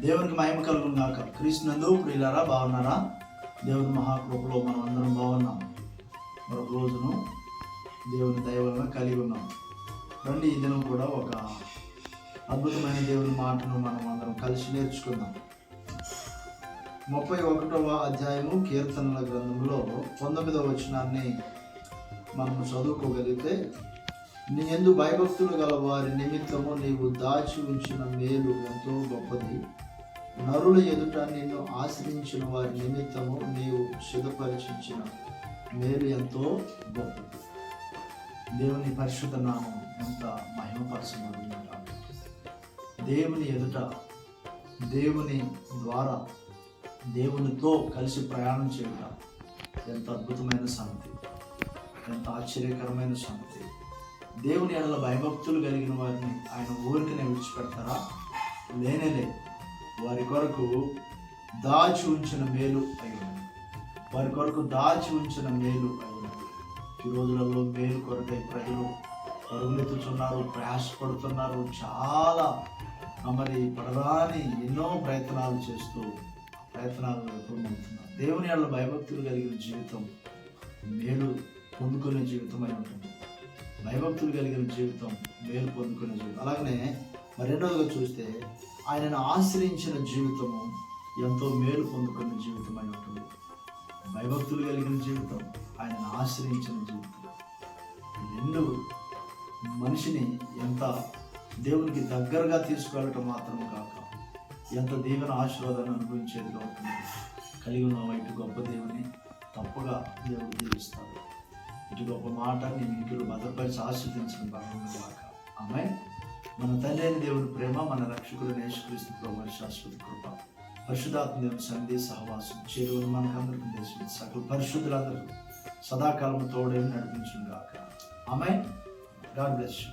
దేవునికి మహిమ కలుగును గాక. క్రీస్తునందు ప్రియులారా బాగున్నారా? దేవుని మహాకృపలో మనం అందరం బాగున్నాం. మరొక రోజును దేవుని దయ కలిగి ఉన్నాం. రండి ఈ దినం కూడా ఒక అద్భుతమైన దేవుని మాటను మనం అందరం కలిసి నేర్చుకుందాం. ముప్పై ఒకటవ అధ్యాయము కీర్తనల గ్రంథంలో పంతొమ్మిదవ వచనాన్ని మనం చదువుకోగలిగితే నీ ఎందు భయభక్తులు గల వారి నిమిత్తము నీవు దాచి ఉంచిన మేలు ఎంతో గొప్పది. నరుల ఎదుట నిన్ను ఆశ్రయించిన వారి నిమిత్తము నీవు సిద్ధపరిచించిన మేలు ఎంతో గొప్పది. దేవుని పరిశుద్ధ నామం ఎంత మహిమపరచబడిందట దేవుని ఎదుట దేవుని ద్వారా దేవునితో కలిసి ప్రయాణం చేయటం ఎంత అద్భుతమైన సంగతి ఎంత ఆశ్చర్యకరమైన సంగతి దేవుని ఎడల భయభక్తులు కలిగిన వారిని ఆయన ఊరికనే విడిచిపెడతారా? లేనేలే వారి కొరకు దాచి ఉంచిన మేలు అయినది. వారి కొరకు దాచి ఉంచిన మేలు అయినది. ఈ రోజులలో మేలు కొరకై ప్రజలు పరుగులెత్తుతున్నారు ప్రయాసపడుతున్నారు. చాలా మరి పడరాని ఎన్నో ప్రయత్నాలు చేస్తూ ప్రయత్నాలు పొందుతున్నారు దేవుని వాళ్ళ భయభక్తులు కలిగిన జీవితం మేలు పొందుకునే జీవితం అయి ఉంటుంది. భయభక్తులు కలిగిన జీవితం మేలు పొందుకునే జీవితం. అలాగనే రెండవదిగా చూస్తే ఆయనను ఆశ్రయించిన జీవితము ఎంతో మేలు పొందుకున్న జీవితం అయి ఉంటుంది. భయభక్తులు కలిగిన జీవితం ఆయనను ఆశ్రయించిన జీవితం. రెండు మనిషిని ఎంత దేవునికి దగ్గరగా తీసుకువెళ్ళటం మాత్రం కాక ఎంత దేవుని ఆశీర్వాదాన్ని అనుభవించేది ఉంటుంది. కలిగి ఉన్న ఇటు గొప్ప దేవుని తప్పగా దేవుడు దీవిస్తాడు. ఇటు గొప్ప మాట నేను ఇంటిలో భద్రపరిచి ఆశ్రదించిన భాగంగా కాక. ఆమె మన తల్లి అయిన దేవుని ప్రేమ మన రక్షకుడు నేషక్రీస్తు ప్రభు శాశ్వత కృప. పరిశుధాత్మ దేవుని సంధి సహవాసం చేరువను మనకందరికీ దేశం సకల పరిశుద్ధులందరూ సదాకాలం తోడే నడిపించుగాక ఆమె గాడ్ బ్లెస్ యూ.